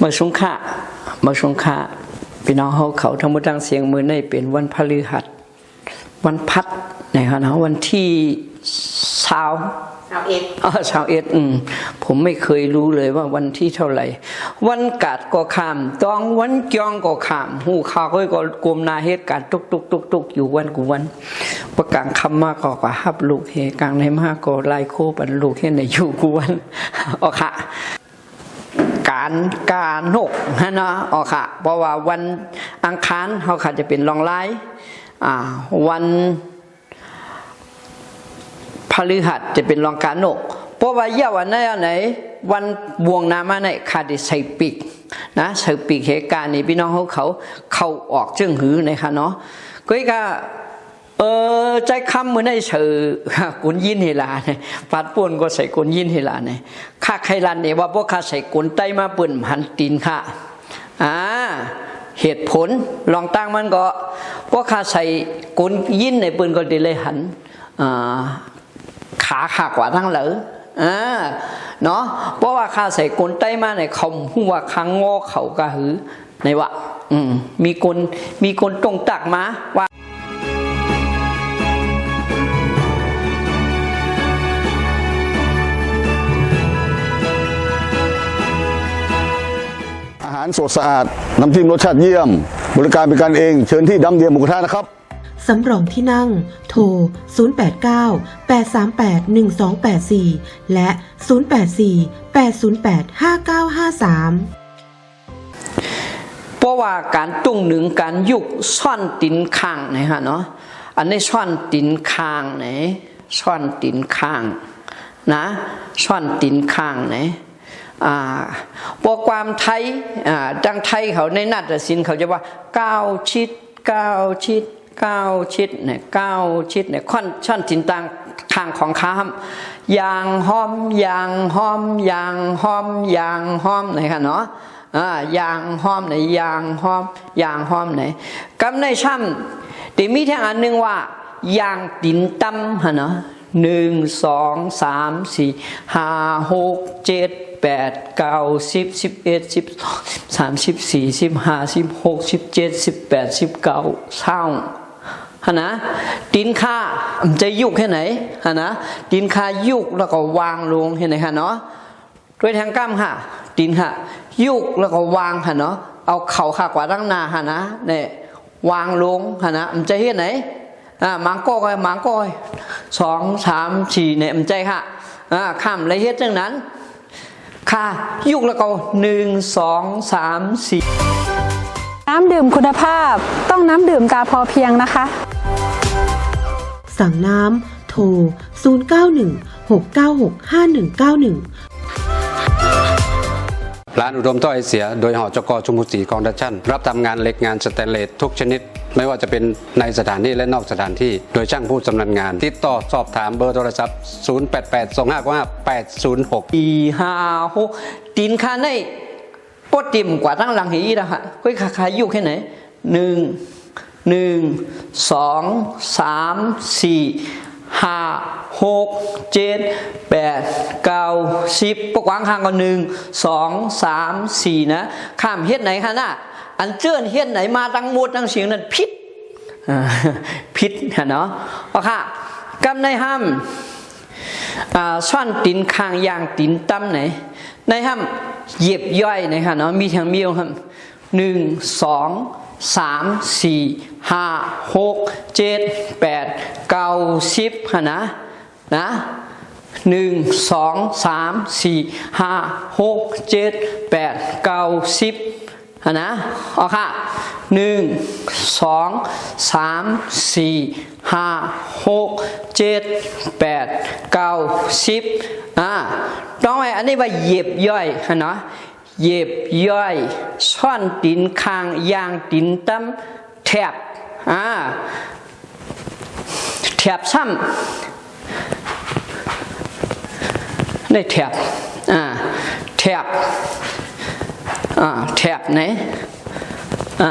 เมื่อสงขะเมื่อสงขะพี่น้องเขาเขาทั้งหมดทั้งเสียงมือในเป็นวันพฤหัส วันพัดนะครับนะวันที่เช้าสาวเอ็ดอ๋อชาวเอ็ดอืมผมไม่เคยรู้เลยว่าวันที่เท่าไหร่ วันกาดก็ขามต้องวันจองก็ขาม หูข่าวก็ก็กลมนาเหตุการณ์ตุกตุกตุกตุกอยู่วันกูวัน ประกลางคำมากก็กว่าฮับลูกเฮกลางในมากก็ไล่โคบันลูกเฮในอยู่กูวันอ๋อค่ะ การการนกฮะเนาะอ๋อค่ะ เพราะว่าวันอังคารเขาค่ะจะเป็นรองไล่วันพฤหัสจะเป็นรองการนก เพราะว่าเย่าวันไหนไหน วันบวงนามาในขาดใส่ปีกนะใส่ปีกเหตุการณ์นี้พี่น้องเขาเขาเข้าออกจึงหือนะคะเนาะก็อีกอะ เออใจคำมือได้เสือกุนยินเฮลาเนี่ยปาดป่วนก็ใส่กุนยินเฮลาเนี่ยข้าใครรันเนี่ยว่าพวกข้าใส่กุนไตมาปิ่นหันตีนค่ะอ่าเหตุผลลองตั้งมันก็พวกข้าใส่กุนยินในปืนก็ดีเลยหันอ่าขาขากว่าทั้งเหลออ่าเนาะเพราะว่าข้าใส่กลไตมาในเขาหัวค้างงอเขากระหือในวะอืมมีคนมีคนตรงตักมาว่า สดสะอาดน้ำจิ้มรสชาติเยี่ยม บริการเป็นการเอง เชิญที่ดำเดียมหมูกระทะนะครับสำรองที่นั่ง โทร 089 838 1284 และ 084 808 5953เพราะว่าการตุ้งหนึ่งการยุกซ่อนตินคางนะฮะเนาะ อันนี้ซ่อนตินคางไหนซ่อนตินคางนะซ่อนตินคางไหน อ่าพวกความไทยอ่าดังไทยเขาในนาฏศิลป์เขาจะว่าเก้าชิดเก้าชิดเก้าชิดเนี่ยเก้าชิดเนี่ยค่อนช่อนตินตังทางของค้ามยางหอมยางหอมยางหอมยางหอมไหนคะเนาะยางห้อมไหนยางห้อมยางห้อมไหนกำในช่ำแต่มีแท่งอันหนึ่งว่ายางตินตั้มฮะเนาะหนึ่งสองสามสี่ห้าหกเจ็ด แปดเก้าสิบสิบเอ็ดสิบสองสามสิบสี่สิบห้าสิบหกสิบเจ็ดสิบแปดสิบเก้าเศร้าฮะนะดินค่ามันจะยุกแค่ไหนฮะนะดินค่ายุกแล้วก็วางลงเห็นไหมคะเนาะด้วยทางกล้ามค่ะดินค่ะ ยุกแล้วก็วางค่ะเนาะเอาเข่าขากว่าตั้งหนาค่ะนะเนี่ยวางลงค่ะนะมันจะเห็นไหนอ่ามังก้อยมังก้อยสองสามสี่เนี่ยมันใจค่ะอ่าข้ามละเอียดจังนั้น ค่ะ ยุกแล้วก็หนึ่งสองสามสี่น้ำดื่มคุณภาพต้องน้ำดื่มตาพอเพียงนะคะ สั่งน้ำโทร 091 696 5191 ร้านอุดมต้อยเสีย โดยหอจกชุมพูศรีกองดัชชั่น รับทำงานเหล็กงานสแตนเลสทุกชนิด ไม่ว่าจะเป็นในสถานที่และนอกสถานที่ โดยช่างผู้ชำนาญงาน ติดต่อสอบถามเบอร์โทรศัพท์ 088 255 806 ปีห้าหกตีนคาในปดติมกว่าตั้งหลังหีนะฮะก็ขาขายอยู่แค่ไหนหนึ่งหนึ่งสองสามสี่ ห้าหกเจ็ดแปดเก้าสิบปกวางข้างก็หนึ่งสองสามสี่นะ ข้ามเฮ็ดไหนคะน่ะอันเจิ้นเฮ็ดไหนมาตั้งหมดตั้งเสียงนั้นพิษพิษฮะเนาะเอาค่ะกำในห้ามอ่าซ่อนตินคางยางตินตั้มไหน ในห้ามเหยียบย่อยนะคะเนาะมีทางมีองครับหนึ่งสอง สามสี่ห้าหกเจ็ดแปดเก้าสิบค่ะนะนะหนึ่งสองสามสี่ห้าหกเจ็ดแปดเก้าสิบฮะนะเอาค่ะหนึ่งสองสามสี่ห้าหกเจ็ดแปดเก้าสิบอ่าต้องไว้อันนี้ว่าเหยียบย่อยฮะเนาะ เย็บย่อยซ่อนตินคางยางตินตั้มแถบอ่าแถบซ้ำได้แถบอ่าแถบอ่าแถบไหนอ่า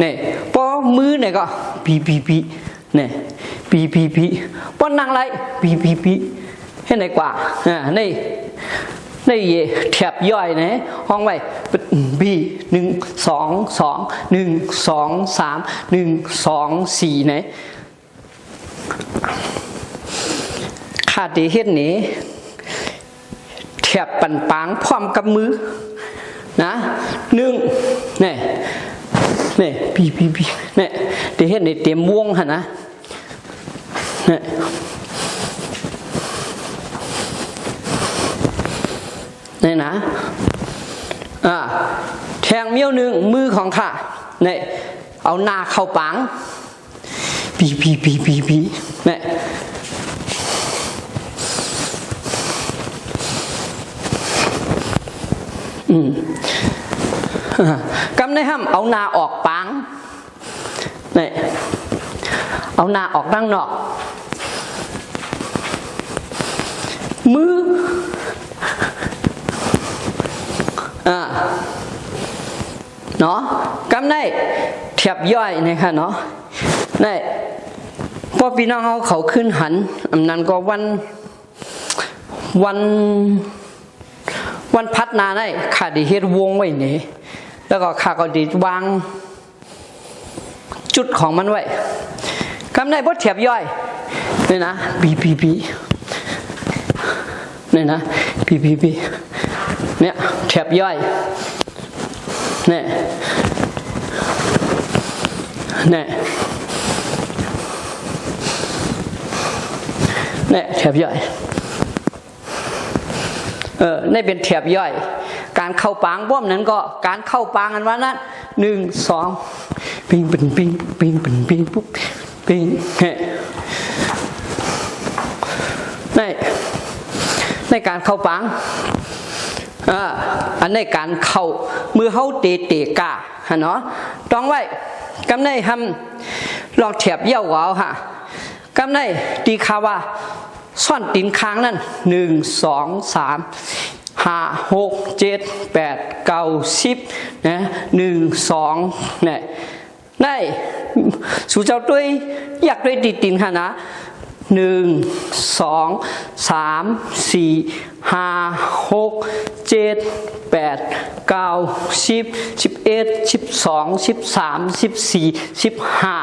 เนี่ยพอมือเนี่ยก็ปีปีปีเนี่ยปีปีปีพอนั่งไรปีปีปีเห็นไหนกว่าอ่านี่นี่แถบย่อยนะห้องไว้ปีหนึ่งสองสองหนึ่งสองสามหนึ่งสองสี่นะขาดดีเฮ็ดนี้แถบปันปางพร้อมกับมือนะหนึ่งเนี่ย นี่ยปีปีปีเนี่ยเดี๋ยวเห็นในเตรียมม่วงฮะนะเนี่ยเนี่ยนะอ่าแทงเมี้ยวหนึ่งมือของข้าเนี่ยเอาหน้าเข้าปังปีปีปีปีปีเนี่ย กำในห้ามเอานาออกปังนี่เอานาออกด้านนอก มืออ่าเนาะกำในเทียบย่อยนะคะเนาะนี่พอพี่น้องเขาเขาขึ้นหันอันนั้นก็วันวันวันพัดนาได้ขาดีเฮ็ดวงไว้นี่ แล้วก็ข้าก็ดีวาง จุดของมันไว้กำได้บดเทียบย่อยนี่นะบีบีบีนี่นะบีบีบีเนี่ยเทียบย่อยเนี่ยเนี่ยเนี่ยเทียบย่อยเออนี่เป็นแถบย่อย การเข้าปางบ้อมนั้นก็การเข้าปางอันว่านั้นหนึ่งสองปิงปิงปิงปิงปิงปิงปุ๊บปิงเฮ้ในในการเข้าปางอ่าอันในการเข้ามือเขาเตะเตะกาฮะเนาะต้องไว้กำในทำลองแถบเย่าเอาค่ะกำในตีคาว่าซ่อนตีนค้างนั่นหนึ่งสองสาม ห้าหกเจ็ดแปดเก้าสิบนะหนึ่งสองเนี่ยได้สู่เจ้าด้วยอยากด้วยตีตีนค่ะนะหนึ่งสองสามสี่ห้าหกเจ็ดแปดเก้าสิบสิบเอ็ดสิบสองสิบสามสิบสี่สิบห้า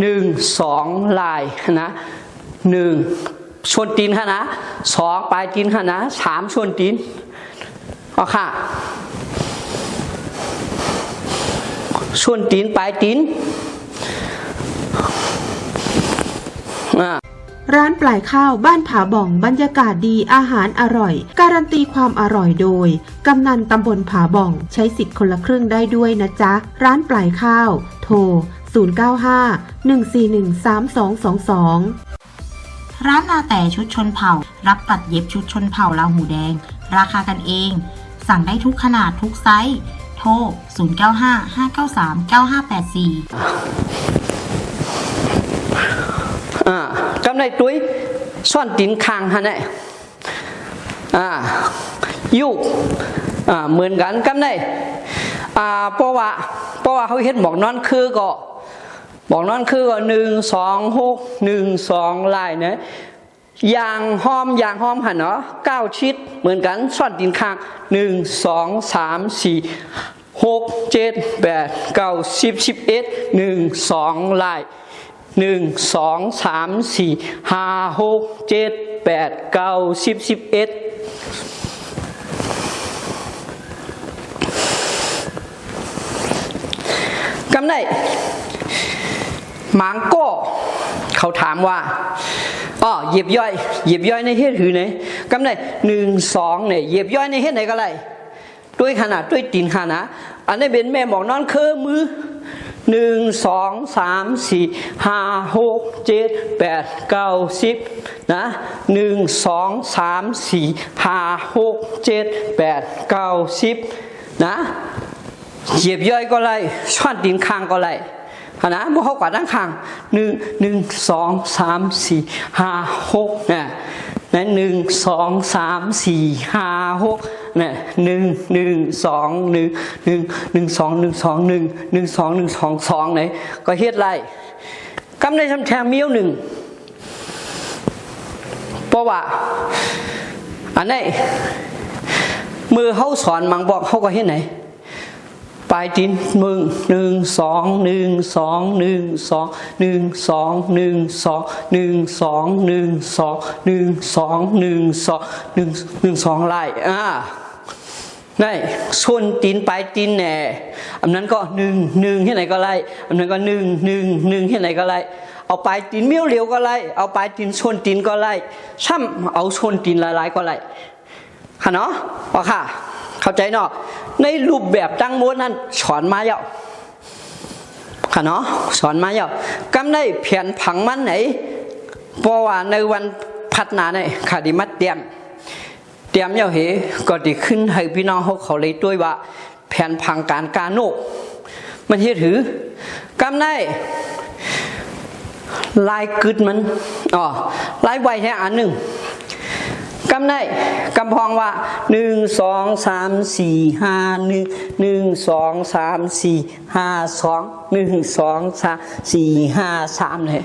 หนึ่งสองลายนะหนึ่ง ชวนตีนค่ะนะสองปลายตีนค่ะนะสามชวนตีนเอาค่ะชวนตีนปลายตีนอ่าร้านปลายข้าวบ้านผาบ่องบรรยากาศดีอาหารอร่อย การันตีความอร่อยโดย กำนันตำบลผาบ่อง ใช้สิทธิ์คนละครึ่งได้ด้วยนะจ๊ะ ร้านปลายข้าว โทร 095 141 3222 ร้านนาแต่ชุดชนเผ่า รับตัดเย็บชุดชนเผ่าลาหูแดง ราคากันเอง สั่งได้ทุกขนาดทุกไซส์ โทร 095 593 9584อ่ากำไรตุ้ยซ่อนตีนคางฮะเนี่ยอ่ายุกอ่าเหมือนกันกำไรอ่าเพราะว่าเพราะว่าเขาเฮ็ดบอกนอนคือก็ บอกนอนคือก็หนึ่งสองหกหนึ่งสองลายเนี่ยยางหอมยางหอมหันเนาะเก้าชิดเหมือนกันซ่อนตีนคางหนึ่งสองสามสี่หกเจ็ดแปดเก้าสิบสิบเอ็ดหนึ่งสองลายหนึ่งสองสามสี่ห้าหกเจ็ดแปดเก้าสิบสิบเอ็ดกำได้ห มางโก้เขาถามว่าอ๋อเหยียบย่อยเหยียบย่อยในเฮ็ดหือไหนกำได้หนึ่งสองเนี่ยเหยียบย่อยในเฮ็ดไหนก็ไรด้วยขนาดด้วยตีนขนาดอันนี้เป็นแม่บอกนอนเคอมือหนึ่งสองสามสี่ห้าหกเจ็ดแปดเก้าสิบนะหนึ่งสองสามสี่ห้าหกเจ็ดแปดเก้าสิบนะเหยียบย่อยก็ไล่ช่อนดินคางก็ไร ขนะบ่เขากว่าด้านข้างหนึ่งหนึ่งสองสามสี่ห้าหกนะนะหนึ่งสองสามสี่ห้าหกนะหนึ่งหนึ่งสองหนึ่งหนึ่งหนึ่งสองหนึ่งสองหนึ่งหนึ่งสองหนึ่งสองสองไหนก็เฮ็ดไล่กำในทำแทมเมี้ยวหนึ่งเพราะว่าอันนี้มือเขาสอนมังบอกเขาก็เห็นไหน ปลายตีนมึงหนึ่งสองหนึ่งสองหนึ่งสองหนึ่งสองหนึ่งสองหนึ่งสองหนึ่งสองหนึ่งสองหนึ่งสองหนึ่งหนึ่งสองไล่อ่านี่ส่วนตีนปลายตีนแหน่อันนั้นก็หนึ่งหนึ่งที่ไหนก็ไล่อันนั้นก็หนึ่งหนึ่งหนึ่งที่ไหนก็ไล่เอาปลายตีนเมี้ยวเหลียวก็ไล่เอาปลายตีนส่วนตีนก็ไล่ช่ำเอาส่วนตีนหลายก็ไล่ค่ะเนาะว่าค่ะ เข้าใจเนาะในรูปแบบตั้งมวนนั้นสอนมาเยอะค่ะเนาะสอนมาเยอะกำได้เพียนผังมันไหนเพราะว่าในวันพัฒนาเนี่ยขาดิมัดเตรียม เตรียมเยาเหก็ดีขึ้นให้พี่น้องเขาเขาเลยด้วยว่าแผนผังการการโนก มันเฮ็ดถือกำได้ลายกึดมันอ๋อลายไวแค่อันหนึ่ง กำได้กำพองว่าหนึ่งสองสามสี่ห้าหนึ่งหนึ่งสองสามสี่ห้าสองหนึ่งสองสามสี่ห้าสามเลย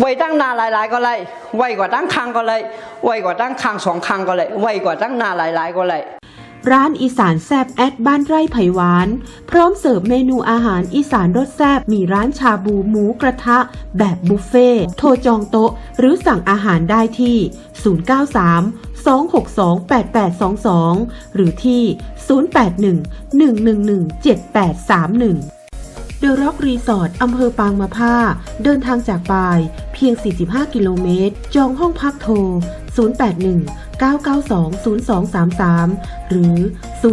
ไว้ตั้งหนาหลาย ๆ ก็เลยไว้กว่าตั้งคังก็เลยไว้กว่าตั้งคังสองคังก็เลยไว้กว่าตั้งหนาหลาย ๆ ก็เลย ร้านอีสานแซบแอดบ้านไร่ไผ่หวาน พร้อมเสิร์ฟเมนูอาหารอีสานรสแซบมีร้านชาบูหมูกระทะ แบบบุฟเฟ่ต์โทรจองโต๊ะ หรือสั่งอาหารได้ที่ 093 262 8822 หรือที่ 081 111 7831เดอะร็อกรีสอร์ทอำเภอปางมะผ้า เดินทางจากปาย เพียง 45 กิโลเมตร จองห้องพักโทร 081 992 0233 หรือ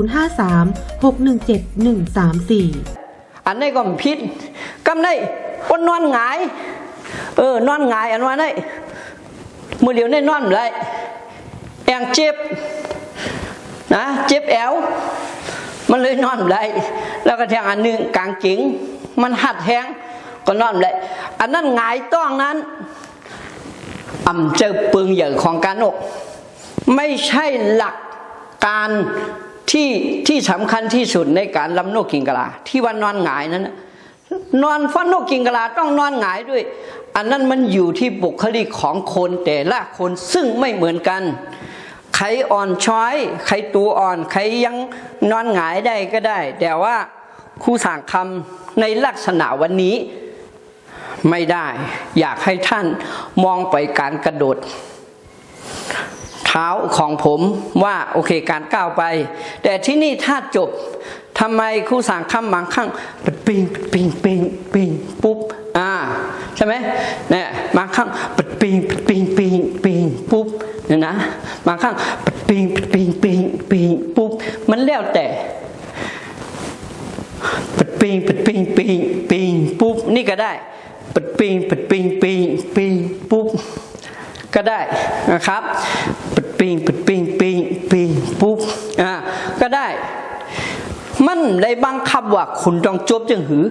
053 617 134 อันนี้ก็มันพิษกำได้วันนอนหงาย เออนอนหงายอันว่าได้มือเดียวได้นอนเลยแองเจ็บนะเจ็บแอวมันเลยนอนเลยแล้วก็แทงอันหนึ่งกลางกิ่งมันหัดแทงก็นอนเลยอันนั้นหงายต้องนั้นอ่ำเจอปึงใหญ่ของการนก ไม่ใช่หลักการที่ที่สำคัญที่สุดในการลำนกกิงกลา ที่ว่านอนหงายนั้นนอนฟันนกกิงกลาต้องนอนหงายด้วย อันนั้นมันอยู่ที่บุคลิกของคนแต่ละคนซึ่งไม่เหมือนกันใครอ่อนช้อย ใครตัวอ่อน ใครยังนอนหงายได้ก็ได้ แต่ว่าครูสั่งคำในลักษณะวันนี้ไม่ได้ อยากให้ท่านมองไปการกระโดด เท้าของผมว่าโอเคการก้าวไป แต่ที่นี่ถ้าจบทำไมครูสั่งคำบางครั้งปัดปิงปิงปิงปิงปุ๊บอ่าใช่ไหมเนี่ยบางครั้งปัดปิงปัดปิงปิงปิงปุ๊บเนี่ยนะบางครั้งปัดปิงปัดปิงปิงปิงปุ๊บมันแล้วแต่ปัดปิงปัดปิงปิงปิงปุ๊บนี่ก็ได้ปัดปิงปัดปิงปิงปิงปุ๊บก็ได้นะครับ ปิงปัดปิงปิงปิงปุ๊บอ่าก็ได้ มันได้บังคับว่าคุณต้องจบจังหือ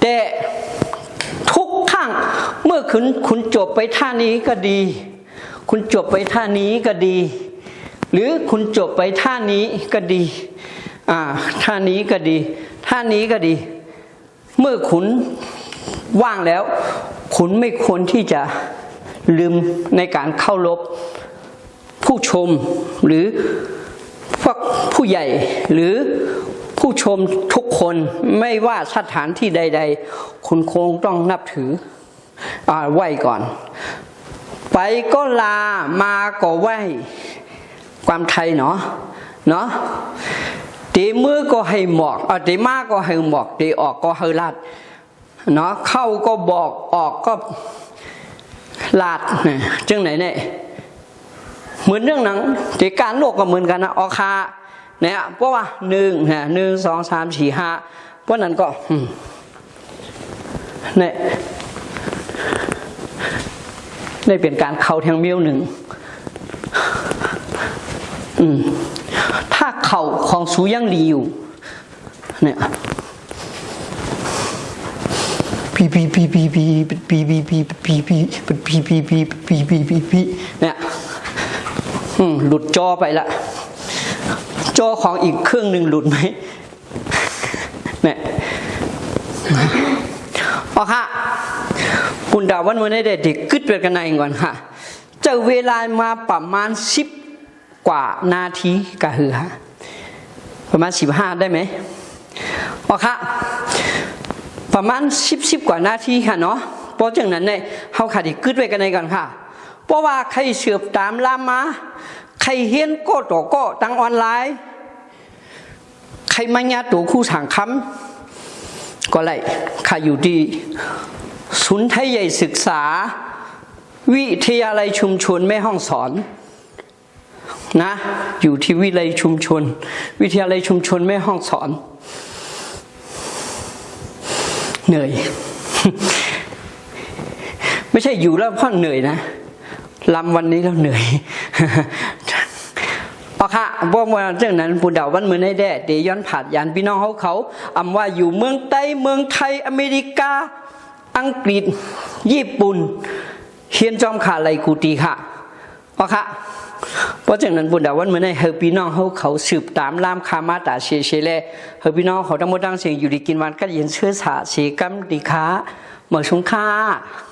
แต่ทุกครั้งเมื่อคุณคุณจบไปท่านี้ก็ดี คุณจบไปท่านี้ก็ดี หรือคุณจบไปท่านี้ก็ดีอ่าท่านี้ก็ดี ท่านี้ก็ดี เมื่อคุณว่างแล้ว คุณไม่ควรที่จะลืมในการเข้ารบ ผู้ชมหรือพวกผู้ใหญ่หรือผู้ชมทุกคนไม่ว่าสถานที่ใด ๆ คุณคงต้องนับถืออ่าไหวก่อน ไปก็ลามาก็ไหวความไทยเนาะเนาะตีมือก็ให้หมอกเอาตีมาก็ให้หมอกตีออกก็ให้ลาดเนาะเข้าก็บอกออกก็ลาดเนี่ยจังไหนเนี่ย เหมือนเรื่องหนังตีการโลกก็เหมือนกันนะออกคาเนี่ยเพราะว่าหนึ่งหนึ่งสองสามสี่ห้าเพราะนั้นก็เนี่ยได้เป็นการเข้าแทงเมียวหนึ่งอืมถ้าเข่าของสูยังดีอยู่ เนี่ยปีปีปีปีปีปีปีปีปีปีปีปีปีปีปีปีปีปีเนี่ย หลุดจอไปละ จอของอีกเครื่องหนึ่งหลุดไหมเนี่ยพอค่ะคุณดาวันวันนี้เด็กกึดไปกันในก่อนค่ะเจอเวลามาประมาณสิบกว่านาทีกะหือฮะประมาณสิบห้าได้ไหมพอค่ะประมาณสิบสิบกว่านาทีค่ะเนาะเพราะจังนั้นเนี่ยเขาขาดกึดไว้กันในก่อนค่ะ เพราะว่าใครเสือบตามลามาใครเฮียนโก็ต่อโก็ตั้งออนไลน์ ใครมาญาตัวคู่สังคำก็เลยข้าอยู่ดีศูนย์ไทยใหญ่ศึกษา วิทยาลัยชุมชนแม่ห้องสอนนะอยู่ที่วิทยาลัยชุมชน วิทยาลัยชุมชนแม่ห้องสอน เหนื่อย ไม่ใช่อยู่แล้วเพราะเหนื่อยนะ ลำวันนี้แล้วเหนื่อยปะค่ะบ่มาเรื่องนั้นผู้เดาวันมือในแด่เดย้อนผาดยานพี่น้องเขาเขาอำว่าอยู่เมืองใต้เมืองไทยอเมริกา อังกฤษ ญี่ปุ่นเฮียนจอมขาไลกูตีค่ะปะค่ะเพราะฉะนั้นบุญดาวันเมื่อในเฮอพี่น้องเขาเขาสืบตามล่ามคามาตาเชเชเลเฮอพี่น้องเขาทั้งหมดทั้งเสียงอยู่ดีกินวันก็เย็นเชื้อสาเสกัมดีค้าเหมือนสงค่า